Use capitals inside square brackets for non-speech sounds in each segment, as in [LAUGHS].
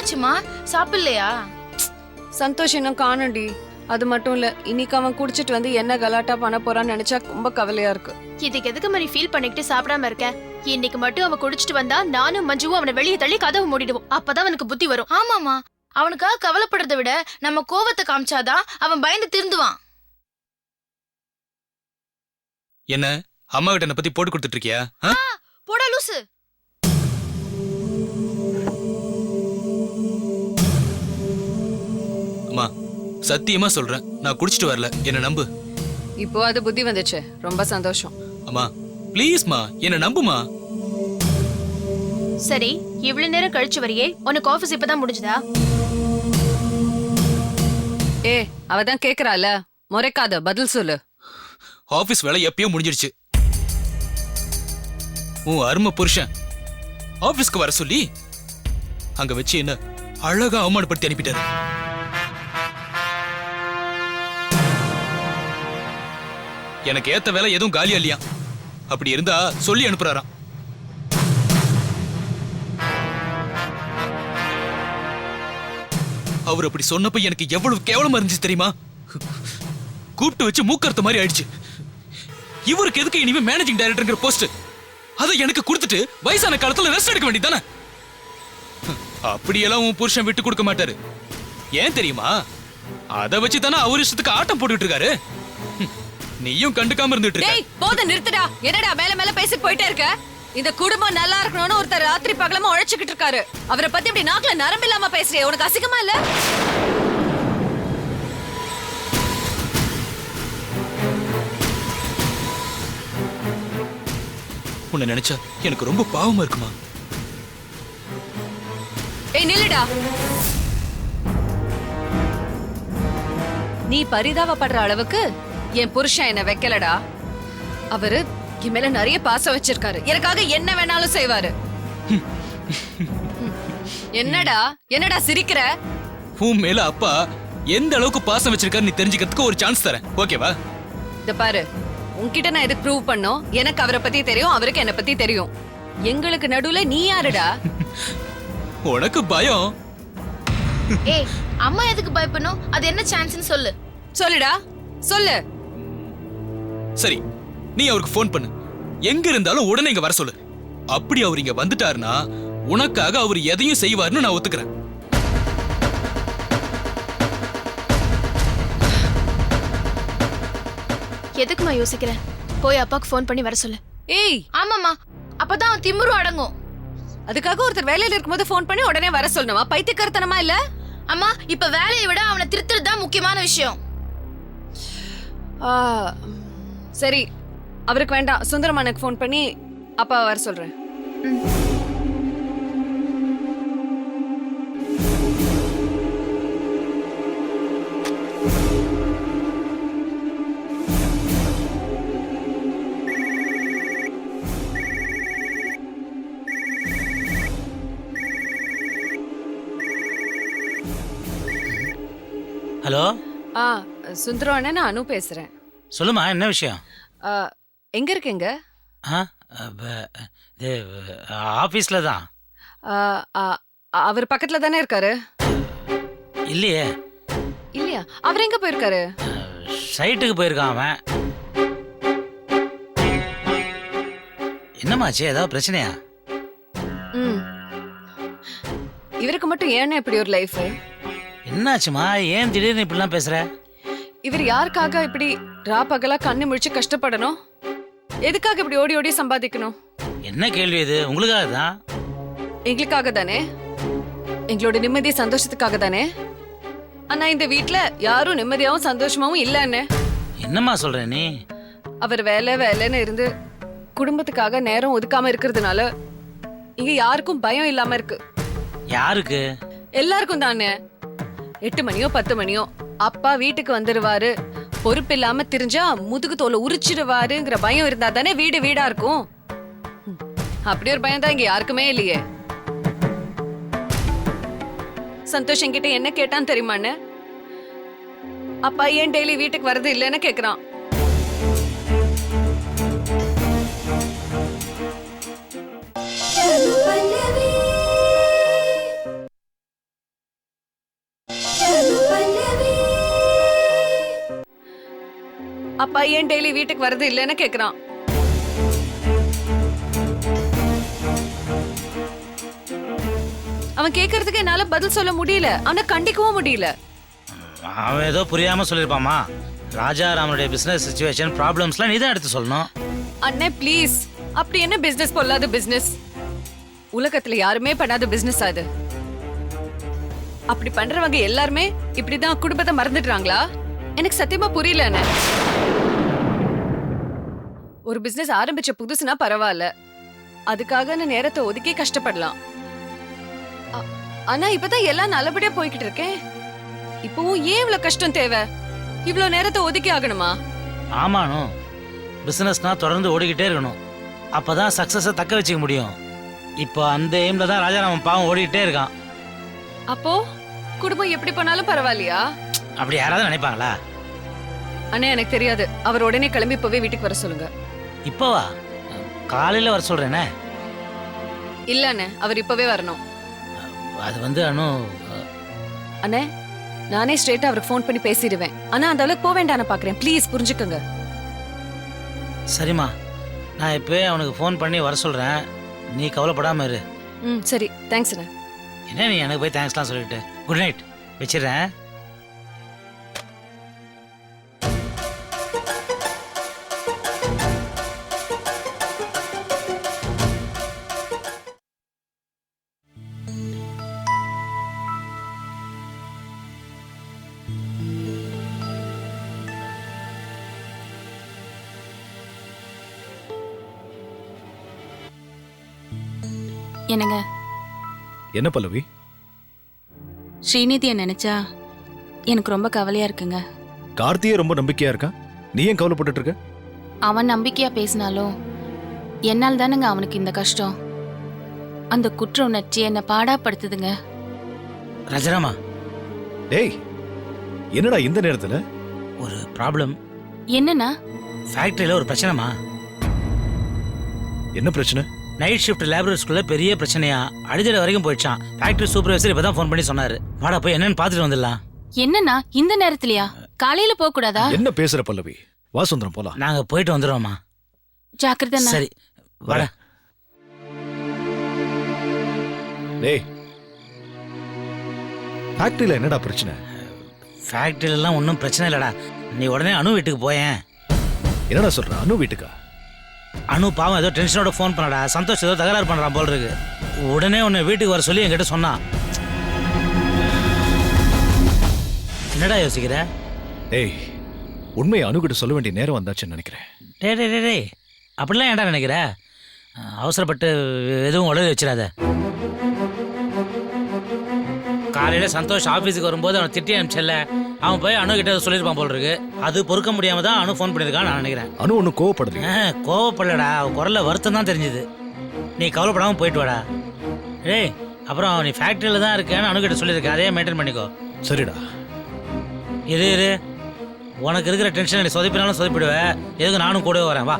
என்னாச்சுமா? சாப்பிடலையா? சந்தோஷ் இன்னும் காணோண்டி. அது மட்டும் இல்ல இன்னைக்கு அவன் குடிச்சிட்டு வந்து என்ன கலாட்டா பண்ண போறான்னு நினைச்சா ரொம்ப கவலையா இருக்கு. இதுக்கு எதுக்கு மாதிரி ஃபீல் பண்ணிக்கிட்டு சாப்பிடாம இருக்க? இன்னைக்கு மட்டும் அவன் குடிச்சிட்டு வந்தா நானும் மஞ்சுவும் அவனை வெளியே தள்ளி கதவு மூடிடுவோம். அப்பதான் அவனுக்கு புத்தி வரும். ஆமாமா அவனுக்காக கவலைப்படுறதை விட நம்ம கோவத்தை காமிச்சாதான் அவன் பயந்து திருந்துவான். என்ன? அம்மா கிட்ட என்ன பத்தி போட்டு கொடுத்துட்டு இருக்கியா? போடா லூசு. சத்தியமா சொல்றேன். நான் குடிச்சிட்டு வரல. என்ன நம்பு. இப்போ அது புத்தி வந்துச்சு. ரொம்ப சந்தோஷம். அம்மா ப்ளீஸ்மா என்ன நம்புமா? சரி இவ்வளவு நேரம் கழிச்சு வரியே. உனக்கு ஆபீஸ் இப்பதான் முடிஞ்சுதா? ஏ அவ தான் கேக்குறால. முறைக்காத பதில் சொல்லு. ஆபீஸ் வேலை எப்பயோ முடிஞ்சிருச்சு. உன் அருமை புருஷன் ஆபீஸ்க்கு வர சொல்லி அங்க வச்சு என்ன அழகா அவமானப்படுத்தி அனுப்பிட்டாரு. எனக்கு ஏத்த வேலை எதுவும் காலியா இல்லையா? அப்படி இருந்தா சொல்லி அனுப்புறாராம். அவர் அப்படி சொன்னப்ப எனக்கு எவ்வளவு கேவலமா இருந்துச்சு தெரியுமா? கூப்பிட்டு வச்சு மூக்கறுத்த மாதிரி ஆயிடுச்சு. இவருக்கு எதுக்கு இனிமே மேனேஜிங் டைரக்டர்ங்கிற போஸ்ட் அதை எனக்கு கொடுத்துட்டு வயசான காலத்துல ரெஸ்ட் எடுக்க வேண்டியதானே அப்படியெல்லாம் உன் புருஷன் விட்டு கொடுக்க மாட்டாரு. ஏன் தெரியுமா? அதை வச்சு தானே அவர் இஷ்டத்துக்கு ஆட்டம் போட்டுக்கிட்டு இருக்காரு. நீயும் கண்டுக்காம இருந்துட்டு டேய் போத நிறுத்துடா. என்னடா மேல மேல பேசிட்டு போயிட்டே இருக்க? இந்த குடும்பம் நல்லா இருக்கணும்னு ஒருத்தர் ராத்திரி பகலமா உழைச்சுக்கிட்டு இருக்காரு. அவரை பத்தி இப்படி நாக்குல நரம்பு இல்லாம பேசுறியே உனக்கு அசிங்கமா இல்ல? உன்னை நினைச்சா எனக்கு ரொம்ப பாவமா இருக்குமா? ஏய் நில்லுடா. நீ பரிதாபப்படுற அளவுக்கு என் புருஷன் என்ன வைக்கலடா. அவரு என் மேல நிறைய பாசம் வச்சிருக்காரு. எனக்காக என்ன வேணாலும் செய்வாரு. என்னடா என்னடா சிரிக்கிற? உன் மேல அப்பா எந்த அளவுக்கு பாசம் வச்சிருக்காரு நீ தெரிஞ்சுக்கிறதுக்கு ஒரு சான்ஸ் தரேன். ஓகேவா இத பாரு உன்கிட்ட நான் எதுக்கு ப்ரூவ் பண்ணோம்? எனக்கு அவரை பத்தி தெரியும் அவருக்கு என்ன பத்தி தெரியும். எங்களுக்கு நடுவுல நீ யாருடா? [LAUGHS] உனக்கு பயம். ஏய் அம்மா எதுக்கு பயப்படணும்? அது என்ன சான்ஸ்னு சொல்லு. சொல்லுடா சொல்லு. சரி நீ அவருக்கு ஃபோன் பண்ணு. எங்க இருந்தாலும் உடனே இங்க வர சொல்லு. அப்படி அவர் இங்க வந்துட்டாருன்னா உனக்காக அவர் எதையும் செய்வாருன்னு நான் ஒத்துக்கிறேன். எதுக்குமா யோசிக்கிறேன் போய் அப்பாக்கு ஃபோன் பண்ணி வர சொல்லு. ஏய்! ஆமாமா அப்பதான் அவன் திமிரும் அடங்கும். அதுக்காக ஒருத்தர் வேலையில இருக்கும்போது ஃபோன் பண்ணி உடனே வர சொல்லணுமா? பைத்தியக்காரத்தனமா இல்ல? அம்மா இப்ப வேலையை விட அவனை திருத்துறது தான் முக்கியமான விஷயம். ஆ, சரி அவருக்கு வேண்டாம் சுந்தரமானுக்கு ஃபோன் பண்ணி அப்பா வர சொல்றேன். ஹலோ? ஆ சுந்தரம் அண்ணன் நான் அனு பேசுறேன். சொல்லுமா என்ன விஷயம்? எங்க இருக்கீங்க? ஆ இது ஆஃபீஸில் தான். அவர் பக்கத்துல தானே இருக்காரு? இல்லையே. இல்லையா? அவர் எங்க போயிருக்காரு? சைட்டுக்கு போயிருக்கான் அவன். என்னமாச்சு ஏதாவது பிரச்சனையா? ம். இவருக்கு மட்டும் ஏன்னா இப்படி ஒரு லைஃப்? என்னாச்சுமா ஏன் திடீர்னு இப்படிலாம் பேசுற? இவர் யாருக்காக இப்படி ரா பகலா கண்ணு முழிச்சு கஷ்டப்படணும். எதுக்காக இப்படி ஓடி ஓடி சம்பாதிக்கணும்? என்ன கேள்வி இது? உங்களுக்காக தான் எங்களுக்காக தானே? எங்களோட நிம்மதி சந்தோஷத்துக்காக தானே? ஆனா இந்த வீட்ல யாரும் நிம்மதியாவும் சந்தோஷமாவும் இல்லன்னு. என்னம்மா சொல்ற நீ? அவர் வேலை வேலைன்னு இருந்து குடும்பத்துக்காக நேரம் ஒதுக்காம இருக்கிறதுனால இங்க யாருக்கும் பயம் இல்லாம இருக்கு. யாருக்கு? எல்லாருக்கும் தானே. எட்டு மணியோ பத்து மணியோ அப்பா வீட்டுக்கு வந்துருவாரு. பொறுப்பு இல்லாம தெரிஞ்சா முதுகு தோலை உரிச்சிடுவாருங்கிற பயம் இருந்தா தானே வீடு வீடா இருக்கும். அப்படி ஒரு பயம் தான் இங்க யாருக்குமே இல்லையே. சந்தோஷ் என்கிட்ட என்ன கேட்டான்னு தெரியுமான்னு? அப்பா ஏன் டெய்லி வீட்டுக்கு வரது இல்லைன்னு கேக்குறான். அப்பா ஏன் டெய்லி வீட்டுக்கு வரது இல்லைன்னு கேக்குறான். அவன் கேக்குறதுக்கு என்னால பதில் சொல்ல முடியல. அவனை கண்டிக்கவும் முடியல. அவன் ஏதோ புரியாம சொல்லியிருப்பாமா ராஜாராமனுடைய பிசினஸ் சுச்சுவேஷன் ப்ராப்ளம்ஸ்லாம் நீ தான் எடுத்து சொல்லணும். அண்ணே ப்ளீஸ் அப்படி என்ன பிசினஸ் பொல்லாத பிசினஸ் உலகத்துல யாருமே பண்ணாத பிசினஸ் அது அப்படி பண்றவங்க எல்லாருமே இப்படிதான் குடும்பத்தை மறந்துடுறாங்களா? எனக்கு சத்தியமா புரியல ஒரு பிசினஸ் ஆரம்பிச்ச புதுசுனா பரவாயில்ல. அதுக்காக நான் நேரத்தை ஒதுக்கி கஷ்டப்படலாம். ஆ- ஆனா இப்பதான் எல்லாம் நல்லபடியா போய்கிட்டு இருக்கேன். இப்பவும் ஏன் இவ்வளவு கஷ்டம் தேவை? இவ்வளவு நேரத்தை ஒதுக்கி ஆகணுமா? ஆமானு பிசினஸ்னா தொடர்ந்து ஓடிக்கிட்டே இருக்கணும். அப்பதான் சக்சஸை தக்க வச்சுக்க முடியும். இப்போ அந்த எய்ம்ல தான் ராஜாராமன் பாவம் ஓடிக்கிட்டே இருக்கான். அப்போ குடும்பம் எப்படி பண்ணாலும் பரவாயில்லையா? அப்படி யாராவது நினைப்பாங்களா? அண்ணே எனக்கு தெரியாது. அவர் உடனே கிளம்பி இப்பவே வீட்டுக்கு வர சொல்லுங்க. இப்போவா? காலையில வர சொல்றேனே. இல்ல அண்ணே அவர் இப்பவே வரணும். அது வந்து அனு அண்ணே நானே ஸ்ட்ரெயிட்டா அவருக்கு ஃபோன் பண்ணி பேசிடுவேன். ஆனா அந்த அளவுக்கு போக வேண்டாம் பாக்குறேன் ப்ளீஸ் புரிஞ்சுக்கோங்க. சரிம்மா. நான் இப்போவே அவனுக்கு ஃபோன் பண்ணி வர சொல்றேன். நீ கவலைப்படாம இரு. ம் சரி. தேங்க்ஸ் அண்ணே. என்ன நீ எனக்கு போய் தேங்க்ஸ்லாம் சொல்லிட்டு குட் நைட் வச்சிடுறேன். என்னங்க? என்ன பல்லவி? ஸ்ரீநிதியை நினைச்சா எனக்கு ரொம்ப கவலையா இருக்குங்க. கார்த்தியே ரொம்ப நம்பிக்கையா இருக்கா? நீ ஏன் கவலைப்பட்டுட்டு இருக்க? அவன் நம்பிக்கையா பேசினாலும் என்னால் தானங்க அவனுக்கு இந்த கஷ்டம். அந்த குற்ற உணர்ச்சி என்னை பாடாப்படுத்துதுங்க. ரஜராமா. டேய் என்னடா இந்த நேரத்துல? ஒரு ப்ராப்ளம் என்னன்னா ஃபேக்டரியில் ஒரு பிரச்சனைமா என்ன பிரச்சனை? நைட் ஷிஃப்ட் லேபரேட்டரிஸ்குள்ள பெரிய பிரச்சனையா? அடிதடி வரைக்கும் போயிடுச்சான். ஃபேக்டரி சூப்பர்வைசர் இப்போ தான் ஃபோன் பண்ணி சொன்னாரு. வாடா போய் என்னன்னு பார்த்துட்டு வந்துடலாம். என்னன்னா இந்த நேரத்துலயா? காலையில போக கூடாதா? என்ன பேசுற பல்லவி? வா சுந்தரம் போலாம். நாங்கள் போயிட்டு வந்துடுவோம்மா ஜாக்கிரதை சரி வாடா. டேய். ஃபேக்டரியில என்னடா பிரச்சனை? ஃபேக்டரியிலலாம் ஒன்றும் பிரச்சனை இல்லைடா. நீ உடனே அணு வீட்டுக்கு போயேன். என்னடா சொல்ற? அனு வீட்டுக்கா? அனு பாவம் ஏதோ டென்ஷனோட ஃபோன் பண்ணடா. சந்தோஷ் ஏதோ தகராறு பண்ணுறான் போல் இருக்கு. உடனே உன்னை வீட்டுக்கு வர சொல்லி என்கிட்ட சொன்னான். என்னடா யோசிக்கிற? டேய் உண்மையை அணுகிட்ட சொல்ல வேண்டிய நேரம் வந்தாச்சுன்னு நினைக்கிறேன். டே டே டே டே அப்படிலாம் ஏன்டா நினைக்கிற? அஹ், அவசரப்பட்டு எதுவும் உடனே வச்சிடாத. காலையில் சந்தோஷ் ஆஃபீஸுக்கு வரும்போது அவனை திட்டி அனுப்பிச்சல அவன் போய் அணு கிட்ட சொல்லியிருப்பான் போல் இருக்கு அது பொறுக்க முடியாம தான் அணு ஃபோன் பண்ணியிருக்கான் நான் நினைக்கிறேன். அனு ஒன்றும் கோவப்படலையே. ஆஹ், கோவப்படலடா. அவன் குரல்ல வருத்தம் தான் தெரிஞ்சுது. நீ கவலைப்படாம போயிட்டு வாடா. டேய் அப்புறம் நீ ஃபேக்ட்ரியில் தான் இருக்கேன்னு அணுகிட்ட சொல்லியிருக்க. அதே மெயின்டைன் பண்ணிக்கோ. சரிடா. இரு இரு. உனக்கு இருக்கிற டென்ஷன் நீ சொதப்பினாலும் சொதப்பிடுவேன் எதுக்கு நானும் கூடவே வரேன். வா.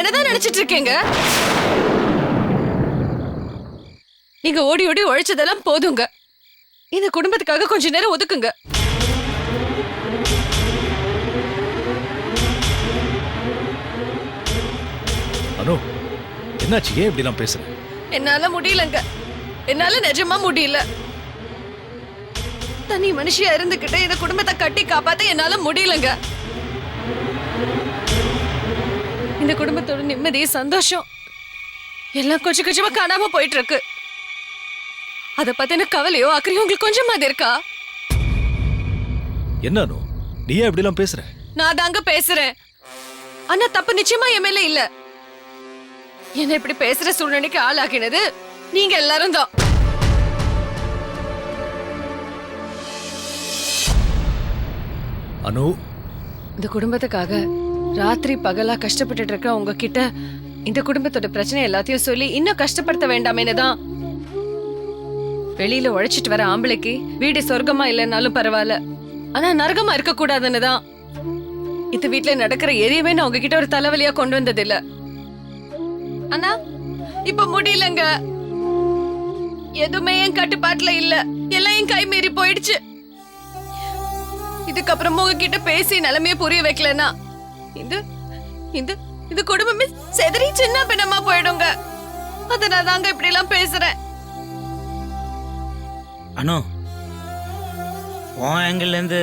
என்னதான் நினைச்சிட்டு இருக்கீங்க? நீங்க ஓடி ஓடி உழைச்சதெல்லாம் போதுங்க. இந்த குடும்பத்துக்காக கொஞ்ச நேரம் ஒதுக்குங்க. அனு என்னாச்சு? ஏன் இப்படிலாம் பேசுற? என்னால முடியலங்க. என்னால நிஜமா முடியல. தனி மனுஷியா இருந்துகிட்டு இந்த குடும்பத்தை கட்டி காப்பாத்த என்னால முடியலங்க. இந்த குடும்பத்தோட நிம்மதி சந்தோஷம் எல்லாம் கொஞ்சம் கொஞ்சமா காணாம போயிட்டு இருக்கு அத பத்தின கவலையோ அக்கறையோ உங்களுக்கு கொஞ்சமாவது இருக்கா? என்ன அனு? நீ ஏன் இப்படிலாம் பேசுற? நான் தாங்க பேசுறேன். ஆனா தப்பு நிச்சயமா என் மேல இல்ல. என்ன இப்படி பேசுற சூழ்நிலைக்கு ஆளாக்கினது நீங்க எல்லாரும் தான். அனு? இந்த குடும்பத்துக்காக ராத்திரி பகலா கஷ்டப்பட்டுட்டு இருக்க உங்ககிட்ட இந்த குடும்பத்தோட பிரச்சனை எல்லாத்தையும் சொல்லி இன்னும் கஷ்டப்படுத்த வேண்டாமேன்னு தான். வெளியில உழைச்சிட்டு வர ஆம்பளைக்கு வீடு சொர்க்கமா இல்லைன்னாலும் பரவாயில்ல. ஆனா நரகமா இருக்க கூடாதுன்னு தான். இந்த வீட்ல நடக்கிற எதையுமே நான் உங்ககிட்ட ஒரு தலைவலியா கொண்டு வந்தது இல்ல அண்ணா இப்ப முடியலங்க. எதுவுமே என் கட்டுப்பாட்டுல இல்ல. எல்லாம் என் கை மீறி போயிடுச்சு. இதுக்கப்புறமும் உங்ககிட்ட பேசி நிலைமைய புரிய வைக்கலன்னா இந்த இந்த இந்த குடும்பமே செதறி சின்ன பின்னமா போயிடுங்க. அதனால தாங்க இப்படி எல்லாம் பேசுறேன். அனு உன் ஆங்கிள்லேருந்து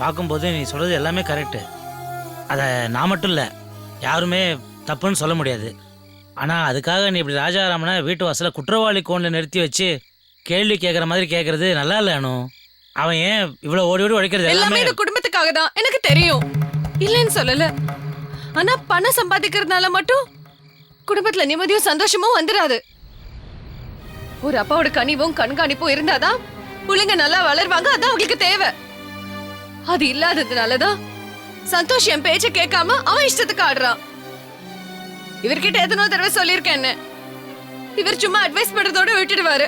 பார்க்கும்போது நீ சொல்கிறது எல்லாமே கரெக்டு அதை நான் மட்டும் இல்லை யாருமே தப்புன்னு சொல்ல முடியாது. ஆனால் அதுக்காக நீ இப்படி ராஜாராமனை வீட்டு வாசலில் குற்றவாளி கோணில் நிறுத்தி வச்சு கேள்வி கேட்குற மாதிரி கேட்குறது நல்லா இல்லை அனு. அவன் ஏன் இவ்வளோ ஓடி ஓடி உழைக்கிறது எல்லாமே குடும்பத்துக்காக தான் எனக்கு தெரியும். இல்லைன்னு சொல்லல. ஆனா பணம் சம்பாதிக்கிறதுனால மட்டும் குடும்பத்துல நிம்மதியும் சந்தோஷமும் வந்துடாது ஒரு அப்பாவோட கனிவும் கண்காணிப்பும் இருந்தாதான் பிள்ளைங்க நல்லா வளருவாங்க அதான் அவங்களுக்கு தேவை. அது இல்லாததுனாலதான் சந்தோஷ் என் பேச்ச கேட்காம அவன் இஷ்டத்துக்கு ஆடுறான். இவர்கிட்ட எத்தனோ தடவை சொல்லியிருக்கேன் இவர் சும்மா அட்வைஸ் பண்றதோட விட்டுடுவாரு.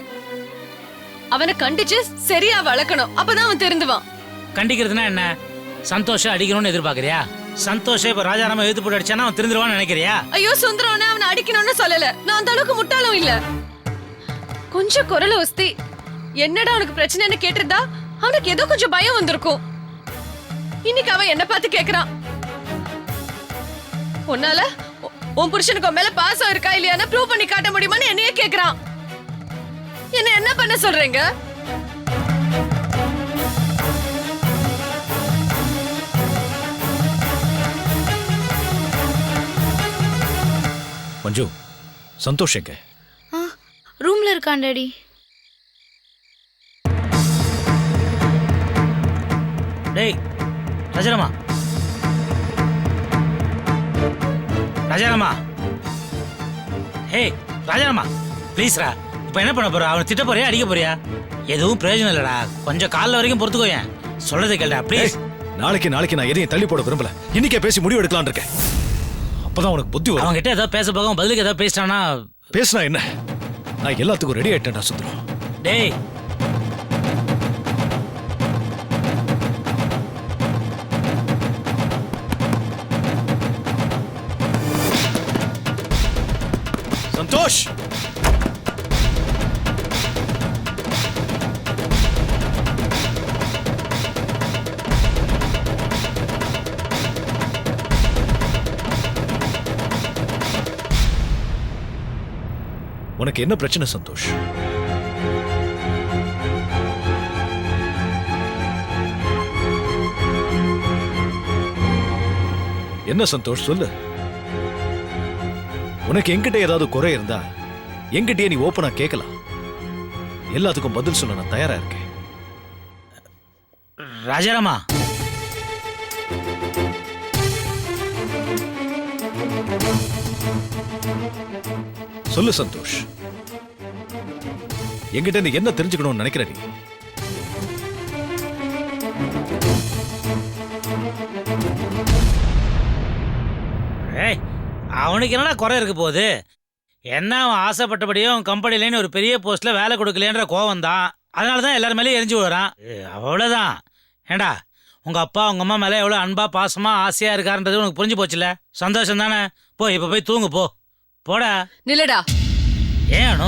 அவனை கண்டிச்சு சரியா வளர்க்கணும். அப்பதான் அவன் திருந்துவான். கண்டிக்கிறதுனா என்ன? சந்தோஷம் அடிக்கணும்னு எதிர்பார்க்குறியா? சந்தோஷம் இப்போ ராஜாராம எழுத்து போட்டு அடிச்சானா அவன் திருந்துருவான்னு நினைக்கிறியா? ஐயோ சுந்தரவன அவனை அடிக்கணும்னு சொல்லல. நான் அந்த அளவுக்கு முட்டாளும் இல்ல. கொஞ்சம் குரல ஒஸ்தி என்னடா உனக்கு பிரச்சனைன்னு கேட்டிருந்தா? அவனுக்கு ஏதோ கொஞ்சம் பயம் வந்திருக்கும். இன்னைக்கு அவன் என்ன பார்த்து கேக்குறான். உன்னால உன் புருஷனுக்கு மேல பாசம் இருக்கா இல்லையான்னு ப்ரூவ் பண்ணி காட்ட முடியுமான்னு என்னையே கேக்குறான். என்ன என்ன பண்ண சொல்றீங்க? மஞ்சு சந்தோஷ் எங்க? ரூம்ல இருக்கான் டாடி. டேய் ராஜாராமா. ராஜாராமா. ஹே ராஜாராமா. ப்ளீஸ்ரா இப்போ என்ன பண்ண போற? அவனை திட்ட போறியா அடிக்க போறியா? எதுவும் பிரயோஜனம் இல்லடா. கொஞ்சம் காலைல வரைக்கும் பொறுத்துக்கோயேன் சொல்றதை கேளுடா ப்ளீஸ் நாளைக்கு நாளைக்கு நான் எதையும் தள்ளி போட விரும்பல. இன்னைக்கே பேசி முடிவு எடுக்கலாம்னு இருக்கேன். அப்பதான் உனக்கு புத்தி வரும். அவன்கிட்ட ஏதோ பேச போக பதிலுக்கு ஏதோ பேசிட்டானா பேசினா என்ன? நான் எல்லாத்துக்கும் ரெடி ஆயிட்டேன்டா சுந்தரம் டேய். சந்தோஷ்! உனக்கு என்ன பிரச்சனை சந்தோஷ்? என்ன சந்தோஷ் சொல்லு. உனக்கு என்கிட்ட ஏதாவது குறை இருந்தா என்கிட்டயே நீ ஓப்பனா கேட்கலாம். எல்லாத்துக்கும் பதில் சொல்ல நான் தயாரா இருக்கேன். ராஜாராமா? சொல்லு சந்தோஷ். எங்கிட்ட நீ என்ன தெரிஞ்சுக்கணும்னு நினைக்கிற நீ? ஏய் அவனுக்கு என்னடா குறை இருக்க போகுது? என்ன அவன் ஆசைப்பட்டபடியும் கம்பெனிலேன்னு ஒரு பெரிய போஸ்ட்ல வேலை கொடுக்கலன்ற கோவம் தான். அதனால தான் எல்லாரும் மேலேயும் எரிஞ்சு விடுறான் அவ்வளோதான் ஏண்டா உங்க அப்பா உங்க அம்மா மேலே எவ்வளோ அன்பா பாசமா ஆசையா இருக்காருன்றது உனக்கு புரிஞ்சு போச்சுல சந்தோஷம் தானே? போ இப்போ போய் தூங்கு போ. போடா. நில்லடா. ஏன்?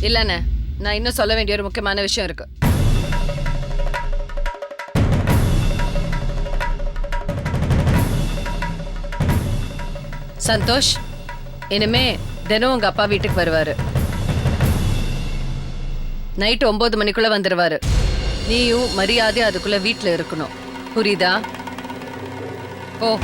இல்லண்ணே நான் இன்னும் சொல்ல வேண்டிய ஒரு முக்கியமான விஷயம் இருக்கு. சந்தோஷ் இனிமே தினம் உங்க அப்பா வீட்டுக்கு வருவாரு. நைட் ஒன்பது மணிக்குள்ள வந்துருவாரு. நீயும் மரியாதை அதுக்குள்ள வீட்ல இருக்கணும். புரியுதா? ஓ